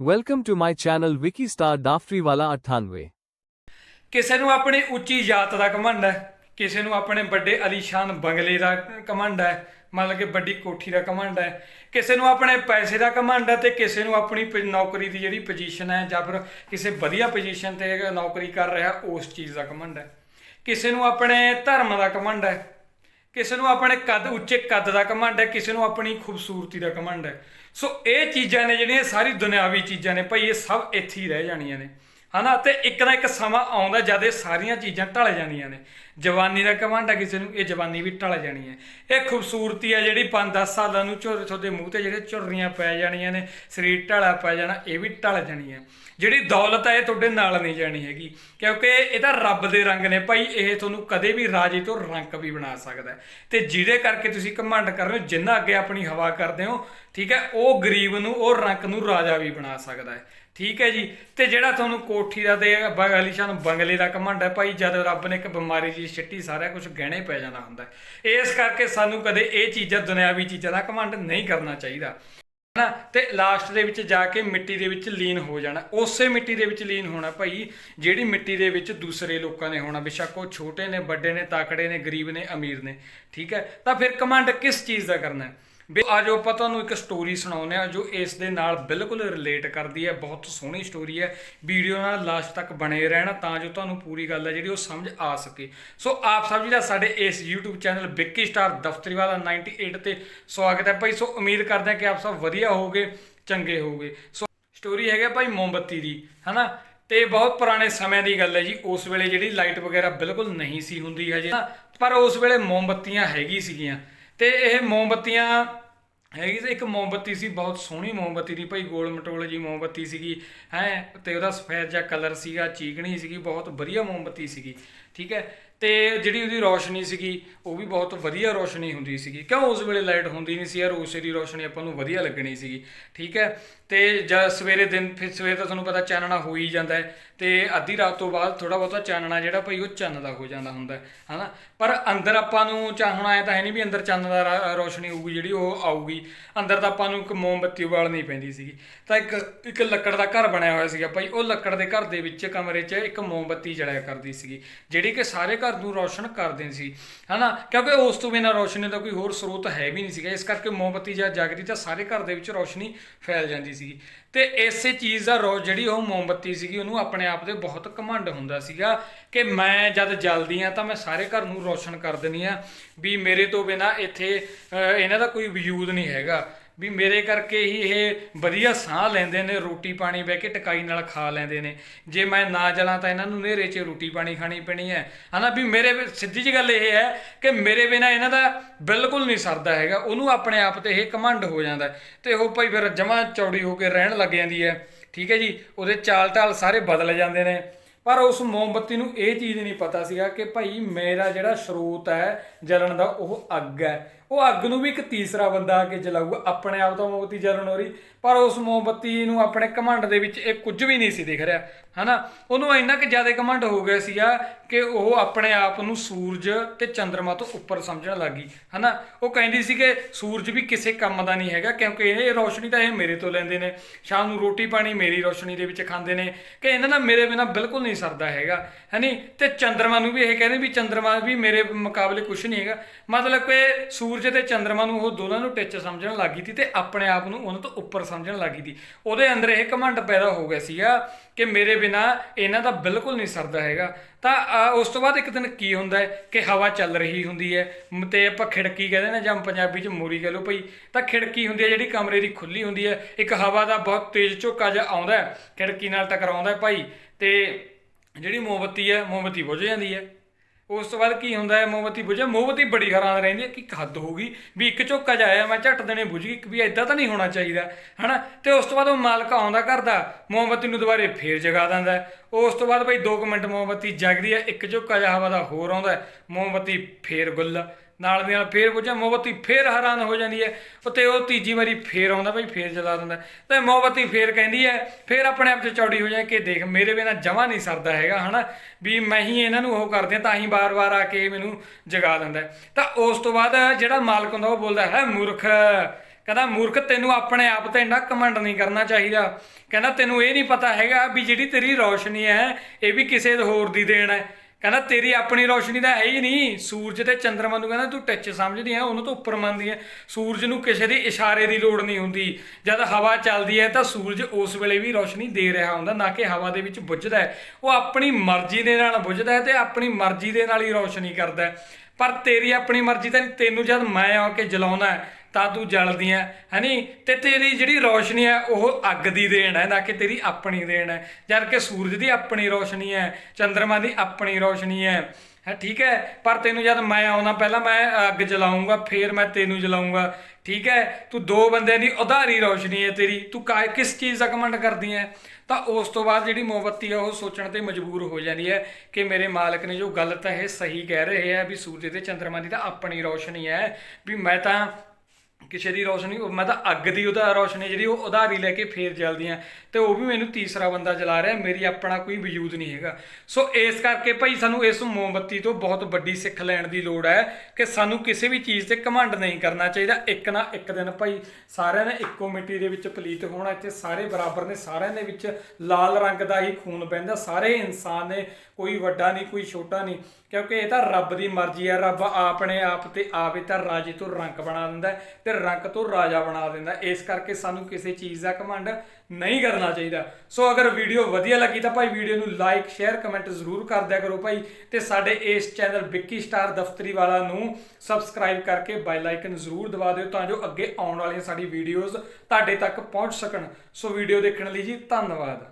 Welcome to my channel Wiki Star Daftriwala 98. ਕਿਸੇ ਨੂੰ ਆਪਣੀ ਉੱਚੀ ਜਾਤ ਦਾ ਘਮੰਡ ਹੈ, ਕਿਸੇ ਨੂੰ ਆਪਣੇ ਵੱਡੇ ਅਲੀਸ਼ਾਨ ਬੰਗਲੇ ਦਾ ਘਮੰਡ ਹੈ, ਮਤਲਬ ਕਿ ਵੱਡੀ ਕੋਠੀ ਦਾ ਘਮੰਡ ਹੈ, ਕਿਸੇ ਨੂੰ ਆਪਣੇ ਪੈਸੇ ਦਾ ਘਮੰਡ ਹੈ ਤੇ ਕਿਸੇ ਨੂੰ ਆਪਣੀ ਨੌਕਰੀ ਦੀ ਜਿਹੜੀ ਪੋਜੀਸ਼ਨ ਹੈ ਜਾਂ ਫਿਰ ਕਿਸੇ ਵਧੀਆ ਪੋਜੀਸ਼ਨ ਤੇ ਨੌਕਰੀ ਕਰ ਰਿਹਾ, ਉਸ ਚੀਜ਼ ਦਾ ਘਮੰਡ ਹੈ ਕਿਸੇ ਨੂੰ ਆਪਣੇ ਧਰਮ ਦਾ ਘਮੰਡ ਹੈ ਕਿਸੇ ਨੂੰ ਆਪਣੇ ਕੱਦ, ਉੱਚੇ ਕੱਦ ਦਾ ਘਮੰਡ ਹੈ, ਕਿਸੇ ਨੂੰ ਆਪਣੀ ਖੂਬਸੂਰਤੀ ਦਾ ਘਮੰਡ ਹੈ। ਸੋ ਇਹ ਚੀਜ਼ਾਂ ਨੇ ਜਿਹੜੀਆਂ ਸਾਰੀ ਦੁਨਿਆਵੀ ਚੀਜ਼ਾਂ ਨੇ, ਭਾਈ ਇਹ ਸਭ ਇੱਥੇ ਹੀ ਰਹਿ ਜਾਣੀਆਂ ਨੇ। ਹਨਾ, ਤੇ ਇੱਕ ਨਾ ਇੱਕ ਸਮਾਂ ਆਉਂਦਾ ਜਦ ਇਹ ਸਾਰੀਆਂ ਚੀਜ਼ਾਂ ਢਲ ਜਾਂਦੀਆਂ ਨੇ। ਜਵਾਨੀ ਦਾ ਘਮੰਡ ਕਿਸੇ ਨੂੰ, ਇਹ ਜਵਾਨੀ ਵੀ ਢਲ ਜਾਣੀ ਹੈ। ਇਹ ਖੂਬਸੂਰਤੀ ਹੈ ਜਿਹੜੀ 5-10 ਸਾਲਾਂ ਨੂੰ ਝੁਰ, ਤੁਹਾਡੇ ਮੂੰਹ ਤੇ ਜਿਹੜੇ ਝੁਰਰੀਆਂ ਪੈ ਜਾਣੀਆਂ ਨੇ, ਸਰੀਰ ਢਲਾ ਪੈ ਜਾਣਾ, ਇਹ ਵੀ ਢਲ ਜਾਣੀ ਹੈ। ਜਿਹੜੀ ਦੌਲਤ ਹੈ ਇਹ ਤੁਹਾਡੇ ਨਾਲ ਨਹੀਂ ਜਾਣੀ ਹੈਗੀ। ਕਿਉਂਕਿ ਇਹ ਤਾਂ ਰੱਬ ਦੇ ਰੰਗ ਨੇ ਭਾਈ, ਇਹ ਤੁਹਾਨੂੰ ਕਦੇ ਵੀ ਰਾਜੇ ਤੋਂ ਰੰਕ ਵੀ ਬਣਾ ਸਕਦਾ ਹੈ। ਤੇ ਜਿਹਦੇ ਕਰਕੇ ਤੁਸੀਂ ਘਮੰਡ ਕਰ ਰਹੇ ਹੋ, ਜਿੰਨਾ ਅੱਗੇ ਆਪਣੀ ਹਵਾ ਕਰਦੇ ਹੋ, ਠੀਕ ਹੈ, ਉਹ ਗਰੀਬ ਨੂੰ, ਉਹ ਰੰਕ ਨੂੰ ਰਾਜਾ ਵੀ ਬਣਾ ਸਕਦਾ ਹੈ। ਠੀਕ ਹੈ ਜੀ। ਤੇ ਜਿਹੜਾ ਤੁਹਾਨੂੰ ਕੋਠੀ ਦਾ ਤੇ ਬ- ਆਲੀਸ਼ਾਨ ਬੰਗਲੇ ਦਾ ਘਮੰਡ ਹੈ, ਭਾਈ ਜਦ ਰੱਬ ਨੇ ਇੱਕ ਬਿਮਾਰੀ ਜੀ ਛਿੱਟੀ, ਸਾਰਾ ਕੁਝ ਗਹਿਣੇ ਪੈ ਜਾਂਦਾ ਹੁੰਦਾ ਇਸ ਕਰਕੇ ਸਾਨੂੰ ਕਦੇ ਇਹ ਚੀਜ਼ਾਂ, ਦੁਨਿਆਵੀ ਚੀਜ਼ਾਂ ਦਾ ਘਮੰਡ ਨਹੀਂ ਕਰਨਾ ਚਾਹੀਦਾ। ਨਾ ਤੇ ਲਾਸਟ ਦੇ ਵਿੱਚ ਜਾ ਕੇ ਮਿੱਟੀ ਦੇ ਵਿੱਚ ਲੀਨ ਹੋ ਜਾਣਾ। ਉਸੇ ਮਿੱਟੀ ਦੇ ਵਿੱਚ ਲੀਨ ਹੋਣਾ ਭਾਈ, ਜਿਹੜੀ ਮਿੱਟੀ ਦੇ ਵਿੱਚ ਦੂਸਰੇ ਲੋਕਾਂ ਨੇ ਹੋਣਾ। ਬੇਸ਼ੱਕ ਉਹ ਛੋਟੇ ਨੇ, ਵੱਡੇ ਨੇ, ਤਾਕੜੇ ਨੇ, ਗਰੀਬ ਨੇ, ਅਮੀਰ ਨੇ। ਠੀਕ ਹੈ? ਤਾਂ ਫਿਰ ਕਮਾਂਡ ਕਿਸ ਚੀਜ਼ ਦਾ ਕਰਨਾ ਹੈ? ਵੀ ਅੱਜ ਆਪਾਂ ਤੁਹਾਨੂੰ ਇੱਕ ਸਟੋਰੀ ਸੁਣਾਉਂਦੇ ਆ ਜੋ ਇਸ ਦੇ ਨਾਲ ਬਿਲਕੁਲ ਰਿਲੇਟ ਕਰਦੀ ਹੈ, ਬਹੁਤ ਸੋਹਣੀ ਸਟੋਰੀ ਹੈ। ਵੀਡੀਓ ਨਾਲ ਲਾਸਟ ਤੱਕ ਬਣੇ ਰਹਿਣਾ ਤਾਂ ਜੋ ਤੁਹਾਨੂੰ ਪੂਰੀ ਗੱਲ ਹੈ ਜਿਹੜੀ ਉਹ ਸਮਝ ਆ ਸਕੇ। ਸੋ ਆਪ ਸਭ ਜਿਹੜਾ ਸਾਡੇ ਇਸ YouTube channel Vicky star Daftariwala 98 ਤੇ ਸਵਾਗਤ ਹੈ ਭਾਈ। ਸੋ ਉਮੀਦ ਕਰਦੇ ਹਾਂ ਕਿ ਆਪ ਸਭ ਵਧੀਆ ਹੋਵੋਗੇ, ਚੰਗੇ ਹੋਵੋਗੇ। ਸੋ ਸਟੋਰੀ ਹੈਗਾ ਭਾਈ ਮੋਮਬੱਤੀ ਦੀ, ਹਨਾ? ਤੇ ਬਹੁਤ ਪੁਰਾਣੇ ਸਮੇਂ ਦੀ ਗੱਲ ਹੈ ਜੀ, ਉਸ ਵੇਲੇ ਜਿਹੜੀ ਲਾਈਟ ਵਗੈਰਾ ਬਿਲਕੁਲ ਨਹੀਂ ਸੀ ਹੁੰਦੀ ਹਜੇ। ਪਰ ਉਸ ਵੇਲੇ ਮੋਮਬੱਤੀਆਂ ਹੈਗੀ ਸੀਗੀਆਂ। ਤੇ ਇਹ ਮੋਮਬੱਤੀਆਂ ਹੈਗੀ ਸੀ, ਇੱਕ ਮੋਮਬੱਤੀ ਸੀ, ਬਹੁਤ ਸੋਹਣੀ ਮੋਮਬੱਤੀ ਦੀ, ਭਾਈ ਗੋਲ ਮਟੋਲ ਜੀ ਮੋਮਬੱਤੀ ਸੀਗੀ, ਹੈ, ਤੇ ਉਹਦਾ ਸਫੈਦ ਜਿਹਾ ਕਲਰ ਸੀਗਾ, ਚੀਕਣੀ ਸੀਗੀ, ਬਹੁਤ ਵਧੀਆ ਮੋਮਬੱਤੀ ਸੀਗੀ, ਠੀਕ ਹੈ। ਤੇ ਜਿਹੜੀ ਉਹਦੀ ਰੋਸ਼ਨੀ ਸੀਗੀ, ਉਹ ਵੀ ਬਹੁਤ ਵਧੀਆ ਰੋਸ਼ਨੀ ਹੁੰਦੀ ਸੀਗੀ। ਕਿਉਂ ਉਸ ਵੇਲੇ ਲਾਈਟ ਹੁੰਦੀ ਨਹੀਂ ਸੀ ਯਾਰ? ਉਸੇ ਦੀ ਰੋਸ਼ਨੀ ਆਪਾਂ ਨੂੰ ਵਧੀਆ ਲੱਗਣੀ ਸੀਗੀ। ਠੀਕ ਹੈ? ਤੇ ਜਦ ਸਵੇਰੇ ਦਿਨ, ਫਿਰ ਸਵੇਰੇ ਤਾਂ ਤੁਹਾਨੂੰ ਪਤਾ ਚਾਨਣਾ ਹੋ ਹੀ ਜਾਂਦਾ ਹੈ। ਤੇ ਅੱਧੀ ਰਾਤ ਤੋਂ ਬਾਅਦ ਥੋੜਾ ਬਹੁਤਾ ਚਾਨਣਾ ਜਿਹੜਾ ਭਾਈ ਉਹ ਚੰਨ ਦਾ ਹੋ ਜਾਂਦਾ ਹੁੰਦਾ ਹੈ, ਹਨਾ? ਪਰ ਅੰਦਰ ਆਪਾਂ ਨੂੰ ਚਾਹਣਾ ਆਇਆ ਤਾਂ ਹੈ ਨਹੀਂ ਵੀ ਅੰਦਰ ਚੰਨ ਦਾ ਰਾ- ਰੋਸ਼ਨੀ ਹੋਊਗੀ ਜਿਹੜੀ ਉਹ ਆਊਗੀ। ਅੰਦਰ ਤਾਂ ਆਪਾਂ ਨੂੰ ਇੱਕ ਮੋਮਬੱਤੀ ਉਬਾਲਣੀ ਪੈਂਦੀ ਸੀਗੀ। ਤਾਂ ਇੱਕ ਇੱਕ ਲੱਕੜ ਦਾ ਘਰ ਬਣਿਆ ਹੋਇਆ ਸੀਗਾ ਭਾਈ। ਉਹ ਲੱਕੜ ਦੇ ਘਰ ਦੇ ਵਿੱਚ ਕਮਰੇ 'ਚ ਇੱਕ ਮੋਮਬੱਤੀ ਜਲਿਆ ਕਰਦੀ ਸੀਗੀ। ਜਿਹੜੀ ਕਿ ਸਾਰੇ ਘਰ ਨੂੰ ਰੋਸ਼ਨ ਕਰਦੇ ਸੀ। ਹਨਾ? ਕਿਉਂਕਿ ਉਸ ਤੋਂ ਬਿਨਾਂ ਰੋਸ਼ਨੀ ਦਾ ਕੋਈ ਹੋਰ ਸਰੋਤ ਹੈ ਵੀ ਨਹੀਂ ਸੀਗਾ। ਇਸ ਕਰਕੇ ਮੋਮਬੱਤੀ ਜਦ ਜਗਦੀ ਤਾਂ ਸਾਰੇ ਘਰ ਦੇ ਵਿੱਚ ਰੋਸ਼ਨੀ ਫੈਲ ਜਾਂਦੀ ਸੀਗੀ। ਤੇ ਇਸੇ ਚੀਜ਼ ਦਾ ਰੋ, ਜਿਹੜੀ ਉਹ ਮੋਮਬੱਤੀ ਸੀਗੀ, ਉਹਨੂੰ ਆਪਣੇ ਆਪ ਦੇ ਬਹੁਤ ਘਮੰਡ ਹੁੰਦਾ ਸੀਗਾ ਕਿ ਮੈਂ ਜਦ ਜਲਦੀ ਆ ਤਾਂ ਮੈਂ ਸਾਰੇ ਘਰ ਨੂੰ ਰੌਸ਼ਨ ਕਰ ਦਿੰਦੀ ਆ ਵੀ ਮੇਰੇ ਤੋਂ ਬਿਨਾ ਇੱਥੇ ਇਹਨਾਂ ਦਾ ਕੋਈ ਵਜੂਦ ਨਹੀਂ ਹੈਗਾ। ਵੀ ਮੇਰੇ ਕਰਕੇ ਹੀ ਇਹ ਵਧੀਆ ਸਾਹ ਲੈਂਦੇ ਨੇ, ਰੋਟੀ ਪਾਣੀ ਬਹਿ ਕੇ ਟਕਾਈ ਨਾਲ ਖਾ ਲੈਂਦੇ ਨੇ। ਜੇ ਮੈਂ ਨਾ ਜਲਾਂ ਤਾਂ ਇਹਨਾਂ ਨੂੰ ਨੇਰੇ 'ਚ ਰੋਟੀ ਪਾਣੀ ਖਾਣੀ ਪੈਣੀ ਹੈ। ਹਨਾ ਵੀ ਮੇਰੇ ਸਿੱਧੀ ਜੀ ਗੱਲ ਇਹ ਹੈ ਕਿ ਮੇਰੇ ਬਿਨਾ ਇਹਨਾਂ ਦਾ ਬਿਲਕੁਲ ਨਹੀਂ ਸਰਦਾ ਹੈਗਾ। ਉਹਨੂੰ ਆਪਣੇ ਆਪ ਤੇ ਇਹ ਕਮੰਡ ਹੋ ਜਾਂਦਾ ਹੈ। ਤੇ ਉਹ ਭਾਈ ਫਿਰ ਜਮਾਂ ਚੌੜੀ ਹੋ ਕੇ ਰਹਿਣ ਲੱਗ ਜਾਂਦੀ ਹੈ। ਠੀਕ ਹੈ ਜੀ? ਉਹਦੇ ਚਾਲ ਢਾਲ ਸਾਰੇ ਬਦਲ ਜਾਂਦੇ ਨੇ। ਪਰ ਉਸ ਮੋਮਬੱਤੀ ਨੂੰ ਇਹ ਚੀਜ਼ ਨਹੀਂ ਪਤਾ ਸੀਗਾ ਕਿ ਭਾਈ ਮੇਰਾ ਜਿਹੜਾ ਸਰੋਤ ਹੈ ਜਲਣ ਦਾ, ਉਹ ਅੱਗ ਹੈ। ਉਹ ਅੱਗ ਨੂੰ ਵੀ ਇੱਕ ਤੀਸਰਾ ਬੰਦਾ ਆ ਕੇ ਜਲਾਊਗਾ, ਆਪਣੇ ਆਪ ਤੋਂ ਮੋਮਬਤੀ ਜਲਣ ਹੋ ਰਹੀ ਪਰ ਉਸ ਮੋਮਬਤੀ ਨੂੰ ਆਪਣੇ ਕਮੰਡ ਦੇ ਵਿੱਚ ਇਹ ਕੁਝ ਵੀ ਨਹੀਂ ਸੀ ਦਿਖ ਰਿਹਾ, ਹਨਾ? ਉਹਨੂੰ ਇੰਨਾ ਕਿ ਜ਼ਿਆਦਾ ਕਮੰਡ ਹੋ ਗਿਆ ਸੀਗਾ ਕਿ ਉਹ ਆਪਣੇ ਆਪ ਨੂੰ ਸੂਰਜ ਤੇ ਚੰ드ਰਮਾ ਤੋਂ ਉੱਪਰ ਸਮਝਣ ਲੱਗ ਲੱਗੀ ਹਨਾ? ਉਹ ਕਹਿੰਦੀ ਸੀ ਕਿ ਸੂਰਜ ਵੀ ਕਿਸੇ ਕੰਮ ਦਾ ਨਹੀਂ ਹੈਗਾ, ਕਿਉਂਕਿ ਇਹ ਰੋਸ਼ਨੀ ਤਾਂ ਇਹ ਮੇਰੇ ਤੋਂ ਲੈਂਦੇ ਨੇ। ਸ਼ਾਮ ਨੂੰ ਰੋਟੀ ਪਾਣੀ ਮੇਰੀ ਰੋਸ਼ਨੀ ਦੇ ਵਿੱਚ ਖਾਂਦੇ ਨੇ, ਕਿ ਇਹਨਾਂ ਨਾਲ ਮੇਰੇ ਬਿਨਾ ਬਿਲਕੁਲ ਨਹੀਂ ਸਰਦਾ ਹੈਗਾ, ਹੈਨੀ? ਤੇ ਚੰ드ਰਮਾ ਨੂੰ ਵੀ ਇਹ ਕਹਿੰਦੇ ਵੀ ਚੰ드ਰਮਾ ਵੀ ਮੇਰੇ ਮੁਕਾਬਲੇ ਕੁਝ ਨਹੀਂ ਹੈਗਾ। ਮਤਲਬ ਕਿ ਸੂਰਜ ਸੂਰਜ ਤੇ ਚੰ드ਰਮਾ ਨੂੰ ਉਹ ਦੋਨਾਂ ਨੂੰ ਟਿੱਚ ਸਮਝਣ ਲੱਗੀ ਸੀ ਤੇ ਆਪਣੇ ਆਪ ਨੂੰ ਉਹਨਾਂ ਤੋਂ ਉੱਪਰ ਸਮਝਣ ਲੱਗੀ ਸੀ। ਉਹਦੇ ਅੰਦਰ ਇਹ ਘਮੰਡ ਪੈਦਾ ਹੋ ਗਿਆ ਸੀਗਾ ਕਿ ਮੇਰੇ ਬਿਨਾ ਇਹਨਾਂ ਦਾ ਬਿਲਕੁਲ ਨਹੀਂ ਸਰਦਾ ਹੈਗਾ। ਤਾਂ ਉਸ ਤੋਂ ਬਾਅਦ ਇੱਕ ਦਿਨ ਕੀ ਹੁੰਦਾ ਹੈ ਕਿ ਹਵਾ ਚੱਲ ਰਹੀ ਹੁੰਦੀ ਹੈ। ਮ- ਤੇ ਆਪਾਂ ਖਿੜਕੀ ਕਹਿੰਦੇ ਨੇ ਜਾਂ ਪੰਜਾਬੀ ਚ ਮੂਰੀ ਕਹ ਲਓ ਭਈ, ਤਾਂ ਖਿੜਕੀ ਹੁੰਦੀ ਹੈ ਜਿਹੜੀ ਕਮਰੇ ਦੀ ਖੁੱਲੀ ਹੁੰਦੀ ਹੈ। ਇੱਕ ਹਵਾ ਦਾ ਬਹੁਤ ਤੇਜ਼ ਝੋਕਾ ਜਿਹਾ ਆਉਂਦਾ ਖਿੜਕੀ ਨਾਲ ਟਕਰਾਉਂਦਾ ਭਾਈ, ਤੇ ਜਿਹੜੀ ਮੋਮਬੱਤੀ ਹੈ, ਮੋਮਬੱਤੀ ਬੁਝ ਜਾਂਦੀ ਹੈ। ਉਸ ਤੋਂ ਬਾਅਦ ਕੀ ਹੁੰਦਾ ਹੈ ਮੋਮਬੱਤੀ ਬੁਝਿਆ ਮੋਮਬੱਤੀ ਬੜੀ ਹੈਰਾਨ ਰਹਿੰਦੀ ਹੈ ਕਿ ਹੱਦ ਹੋ ਗਈ ਵੀ ਇੱਕ ਝੋਕਾ ਜਾਇਆ ਮੈਂ ਝੱਟ ਦੇਣੇ ਬੁਝ ਗਈ ਵੀ ਐਦਾਂ ਤਾਂ ਨਹੀਂ ਹੋਣਾ ਚਾਹੀਦਾ ਹਨਾ? ਤੇ ਉਸ ਤੋਂ ਬਾਅਦ ਉਹ ਮਾਲਕ ਆਉਂਦਾ ਘਰ ਦਾ ਮੋਮਬੱਤੀ ਨੂੰ ਦੁਬਾਰੇ ਫੇਰ ਜਗਾ ਦਿੰਦਾ ਉਸ ਤੋਂ ਬਾਅਦ ਭਾਈ 2 ਮਿੰਟ ਮੋਮਬੱਤੀ ਜਗਦੀ ਹੈ ਇੱਕ ਝੋਕਾ ਜਿਹਾ ਹਵਾ ਦਾ ਹੋਰ ਆਉਂਦਾ ਹੈ, ਮੋਮਬੱਤੀ ਫੇਰ ਗੁੱਲ। ਨਾਲ ਦੀ ਨਾਲ ਫੇਰ ਬੁਝਾ ਮੋਮਬੱਤੀ ਫੇਰ ਹੈਰਾਨ ਹੋ ਜਾਂਦੀ ਹੈ। ਉਤੇ ਉਹ ਤੀਜੀ ਵਾਰੀ ਫੇਰ ਆਉਂਦਾ ਬਈ, ਫੇਰ ਜਲਾ ਦਿੰਦਾ। ਤੇ ਮੋਮਬੱਤੀ ਫੇਰ ਕਹਿੰਦੀ ਹੈ, ਫੇਰ ਆਪਣੇ ਆਪ 'ਚ ਚੌੜੀ ਹੋ ਜਾਏ ਕਿ ਦੇਖ, ਮੇਰੇ ਬਿਨਾ ਜਮਾ ਨਹੀਂ ਸਰਦਾ ਹੈਗਾ, ਹਨਾ? ਵੀ ਮੈਂ ਹੀ ਇਹਨਾਂ ਨੂੰ ਉਹ ਕਰਦੇ ਤਾਂ ਹੀ ਬਾਰ-ਬਾਰ ਆ ਕੇ ਮੈਨੂੰ ਜਗਾ ਦਿੰਦਾ ਤਾਂ ਉਸ ਤੋਂ ਬਾਅਦ ਜਿਹੜਾ ਮਾਲਕ ਹੁੰਦਾ, ਉਹ ਬੋਲਦਾ ਹੈ, ਮੂਰਖ, ਕਹਿੰਦਾ, ਮੂਰਖ, ਤੈਨੂੰ ਆਪਣੇ ਆਪ ਤੇ ਇੰਨਾ ਕਮੰਡ ਨਹੀਂ ਕਰਨਾ ਚਾਹੀਦਾ। ਕਹਿੰਦਾ, ਤੈਨੂੰ ਇਹ ਨਹੀਂ ਪਤਾ ਹੈਗਾ ਵੀ ਜਿਹੜੀ ਤੇਰੀ ਰੌਸ਼ਨੀ ਹੈ, ਇਹ ਵੀ ਕਿਸੇ ਹੋਰ ਦੀ ਦੇਣ ਹੈ। ਕਹਿੰਦਾ ਤੇਰੀ ਆਪਣੀ ਰੌਸ਼ਨੀ ਤਾਂ ਹੈ ਹੀ ਨਹੀਂ। ਸੂਰਜ ਤੇ ਚੰਦਰਮਾ ਨੂੰ ਕਹਿੰਦਾ ਤੂੰ ਟੱਚ ਸਮਝਦੀ ਹੈ ਉਹਨੂੰ ਤਾਂ ਉੱਪਰ ਮੰਨਦੀ ਹੈ ਸੂਰਜ ਨੂੰ ਕਿਸੇ ਦੀ ਇਸ਼ਾਰੇ ਦੀ ਲੋੜ ਨਹੀਂ ਹੁੰਦੀ। ਜਦ ਹਵਾ ਚੱਲਦੀ ਹੈ ਤਾਂ ਸੂਰਜ ਉਸ ਵੇਲੇ ਵੀ ਰੌਸ਼ਨੀ ਦੇ ਰਿਹਾ ਹੁੰਦਾ, ਨਾ ਕਿ ਹਵਾ ਦੇ ਵਿੱਚ ਬੁੱਝਦਾ ਹੈ। ਉਹ ਆਪਣੀ ਮਰਜ਼ੀ ਦੇ ਨਾਲ ਬੁੱਝਦਾ ਹੈ ਤੇ ਆਪਣੀ ਮਰਜ਼ੀ ਦੇ ਨਾਲ ਹੀ ਰੋਸ਼ਨੀ ਕਰਦਾ ਹੈ। ਪਰ ਤੇਰੀ ਆਪਣੀ ਮਰਜ਼ੀ ਤਾਂ ਤੈਨੂੰ ਜਦ ਮੈਂ ਆ ਕੇ ਜਲਾਉਣਾ ਤਾਂ ਤੂੰ ਜਲਦੀ ਹੈ ਹੈਨੀ? ਤੇ ਤੇਰੀ ਜਿਹੜੀ ਰੋਸ਼ਨੀ ਹੈ ਉਹ ਅੱਗ ਦੀ ਦੇਣ ਹੈ ਨਾ ਕਿ ਤੇਰੀ ਆਪਣੀ ਦੇਣ ਹੈ ਜਦ ਕਿ ਸੂਰਜ ਦੀ ਆਪਣੀ ਰੋਸ਼ਨੀ ਹੈ ਚੰ드ਰਮਾ ਦੀ ਆਪਣੀ ਰੌਸ਼ਨੀ ਹੈ ਹੈ, ਠੀਕ ਹੈ ਪਰ ਤੈਨੂੰ ਜਦ ਮੈਂ ਆਉਣਾ, ਪਹਿਲਾਂ ਮੈਂ ਅੱਗ ਜਲਾਉਂਗਾ ਫੇਰ ਮੈਂ ਤੈਨੂੰ ਜਲਾਉਂਗਾ ਠੀਕ ਹੈ ਤੂੰ ਦੋ ਬੰਦਿਆਂ ਦੀ ਉਧਾਰੀ ਰੌਸ਼ਨੀ ਹੈ ਤੇਰੀ। ਤੂੰ ਕਾ- ਕਿਸ ਚੀਜ਼ ਦਾ ਕਮੰਡ ਕਰਦੀ ਹੈ ਤਾਂ ਉਸ ਤੋਂ ਬਾਅਦ ਜਿਹੜੀ ਮੋਮਬੱਤੀ ਆ, ਉਹ ਸੋਚਣ ਤੇ ਮਜਬੂਰ ਹੋ ਜਾਂਦੀ ਹੈ ਕਿ ਮੇਰੇ ਮਾਲਕ ਨੇ ਜੋ ਗਲਤ ਹੈ ਇਹ ਸਹੀ ਕਹਿ ਰਹੇ ਹੈ ਵੀ ਸੂਰਜ ਤੇ ਚੰ드ਰਮਾ ਦੀ ਤਾਂ ਆਪਣੀ ਰੋਸ਼ਨੀ ਹੈ ਵੀ ਮੈਂ ਤਾਂ ਕਿਸੇ ਦੀ ਰੌਸ਼ਨੀ ਮੈਂ ਤਾਂ ਅੱਗ ਦੀ ਉਹਦਾ ਰੋਸ਼ਨੀ ਜਿਹੜੀ ਉਹ ਉਧਾਰੀ ਲੈ ਕੇ ਫੇਰ ਜਲਦੀ ਆ। ਤੇ ਉਹ ਵੀ ਮੈਨੂੰ ਤੀਸਰਾ ਬੰਦਾ ਜਲਾ ਰਿਹਾ, ਮੇਰੀ ਆਪਣਾ ਕੋਈ ਵਜੂਦ ਨਹੀਂ ਹੈਗਾ। ਸੋ ਇਸ ਕਰਕੇ ਭਾਈ ਸਾਨੂੰ ਇਸ ਮੋਮਬੱਤੀ ਤੋਂ ਬਹੁਤ ਵੱਡੀ ਸਿੱਖ ਲੈਣ ਦੀ ਲੋੜ ਹੈ ਕਿ ਸਾਨੂੰ ਕਿਸੇ ਵੀ ਚੀਜ਼ ਤੇ ਘਮੰਡ ਨਹੀਂ ਕਰਨਾ ਚਾਹੀਦਾ। ਇੱਕ ਨਾ ਇੱਕ ਦਿਨ ਭਾਈ ਸਾਰਿਆਂ ਨੇ ਇੱਕੋ ਮਿੱਟੀ ਦੇ ਵਿੱਚ ਪਲੀਤ ਹੋਣਾ, ਇੱਥੇ ਸਾਰੇ ਬਰਾਬਰ ਨੇ, ਸਾਰਿਆਂ ਦੇ ਵਿੱਚ ਲਾਲ ਰੰਗ ਦਾ ਹੀ ਖੂਨ ਬਹਿੰਦਾ, ਸਾਰੇ ਇਨਸਾਨ ਨੇ ਕੋਈ ਵੱਡਾ ਨਹੀਂ, ਕੋਈ ਛੋਟਾ ਨਹੀਂ, ਕਿਉਂਕਿ ਇਹ ਤਾਂ ਰੱਬ ਦੀ ਮਰਜ਼ੀ ਹੈ ਰੱਬ ਆਪਣੇ ਆਪ ਤੇ ਆਵੇ ਤਾਂ ਰਾਜੇ ਤੋਂ ਰੰਕ ਬਣਾ ਦਿੰਦਾ ਹੈ ਤੇ ਰੰਕ ਤੋਂ ਰਾਜਾ ਬਣਾ ਦਿੰਦਾ ਇਸ ਕਰਕੇ ਸਾਨੂੰ ਕਿਸੇ ਚੀਜ਼ ਦਾ ਘਮੰਡ ਨਹੀਂ ਕਰਨਾ ਚਾਹੀਦਾ। ਸੋ ਅਗਰ ਵੀਡੀਓ ਵਧੀਆ ਲੱਗੀ ਤਾਂ ਭਾਈ ਵੀਡੀਓ ਨੂੰ ਲਾਈਕ, ਸ਼ੇਅਰ, ਕਮੈਂਟ ਜ਼ਰੂਰ ਕਰ ਦਿਆ ਕਰੋ ਭਾਈ ਤੇ ਸਾਡੇ ਇਸ ਚੈਨਲ ਵਿੱਕੀ ਸਟਾਰ ਦਫਤਰੀ ਵਾਲਾ ਨੂੰ ਸਬਸਕ੍ਰਾਈਬ ਕਰਕੇ ਬੈਲ ਆਈਕਨ ਜ਼ਰੂਰ ਦਬਾ ਦਿਓ ਤਾਂ ਜੋ ਅੱਗੇ ਆਉਣ ਵਾਲੀਆਂ ਸਾਡੀ ਵੀਡੀਓਜ਼ ਤੁਹਾਡੇ ਤੱਕ ਪਹੁੰਚ ਸਕਣ। ਸੋ ਵੀਡੀਓ ਦੇਖਣ ਲਈ ਜੀ, ਧੰਨਵਾਦ।